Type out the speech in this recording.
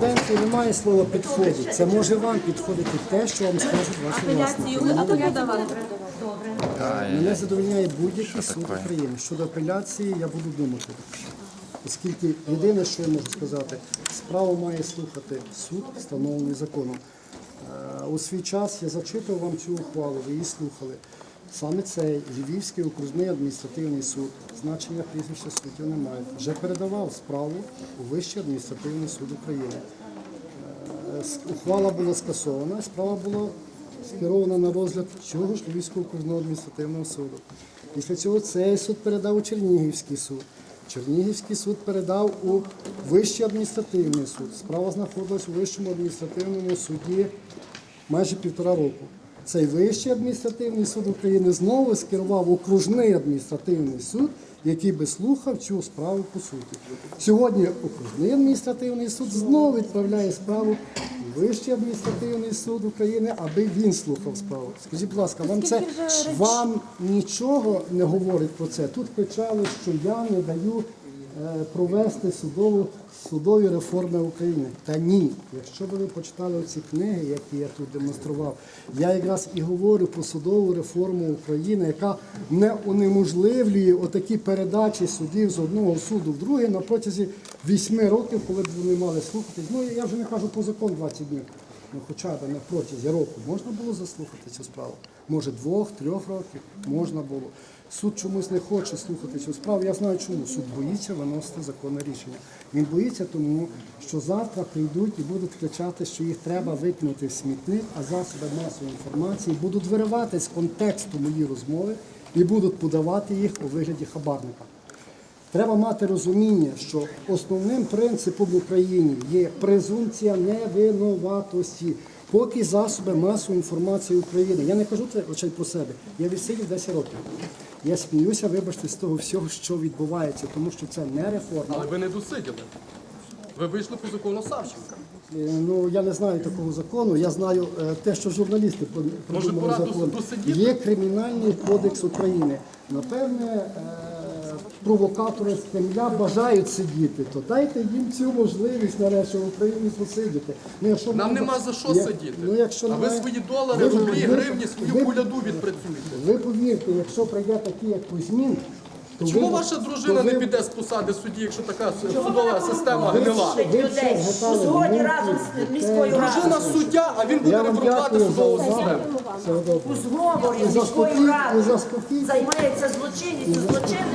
Президенту немає слова підходить. Це може вам підходити те, що вам скажуть ваші власники. Апеляцію ви аби подавали. Мене задовольняє будь-який суд України. Щодо апеляції я буду думати. Оскільки єдине, що я можу сказати, справу має слухати суд, встановлений законом. Е, У свій час я зачитував вам цю ухвалу, ви її слухали. Саме цей Львівський окружний адміністративний суд, значення прізвища суддів немає, вже передавав справу у Вищий адміністративний суд України. Е, Ухвала була скасована, справа була скерована на розгляд цього ж Львівського окружного адміністративного суду. Після цього цей суд передав у Чернігівський суд. Чернігівський суд передав у Вищий адміністративний суд. Справа знаходилась у Вищому адміністративному суді майже півтора року. Цей Вищий адміністративний суд України знову скерував окружний адміністративний суд, який би слухав цю справу по суті. Сьогодні окружний адміністративний суд знову відправляє справу в Вищий адміністративний суд України, аби він слухав справу. Скажіть, будь ласка, вам це вам нічого не говорить про це? Тут кричали, що я не даю провести судову, судові реформи в Україні. Та ні, якщо б ви почитали ці книги, які я тут демонстрував, я якраз і говорю про судову реформу України, яка не унеможливлює отакі передачі судів з одного суду в другий на протязі вісьми років, коли б вони мали слухатись. Ну я вже не кажу про закон 20 днів. Ну, хоча б на протязі року можна було заслухати цю справу. Може, двох, трьох років можна було. Суд чомусь не хоче слухати цю справу. Я знаю чому. Суд боїться виносити законне рішення. Він боїться тому, що завтра прийдуть і будуть кричати, що їх треба викинути в смітник, а засоби масової інформації будуть виривати з контексту мої розмови і будуть подавати їх у вигляді хабарника. Треба мати розуміння, що основним принципом в Україні є презумпція невинуватості. Поки засоби масової інформації України. Я не кажу це лише про себе. Я відсидів 10 років. Я сміюся, вибачте, з того всього, що відбувається, тому що це не реформа. Але ви не досиділи. Ви вийшли по закону Савченка. Е, Ну я не знаю такого закону. Я знаю е, те, що журналісти придумали пора закон. досидіти? Є кримінальний кодекс України. Напевне, е, провокатори з Кремля бажають сидіти. То дайте їм цю можливість нарешті в Україні посидіти. Ну, якщо Нам ми- нема за що Я- сидіти. Ну, якщо а ви немає- свої долари, Ви- рублі, ви- гривні, свою ви- куляду відпрацюєте. Ви повірте, якщо прийде такий, як Кузьмін, то Чому ви- ваша то дружина ви- не піде з посади судді, якщо така судова система гнила? ви людей читали у згоді разом з міською Дружина радою. суддя, а він буде Я вам реформувати дякую за судову увагу. систему. Всього доброго. У зговорі І заспокій- радою заспокійте. займається злочинністю, злочинним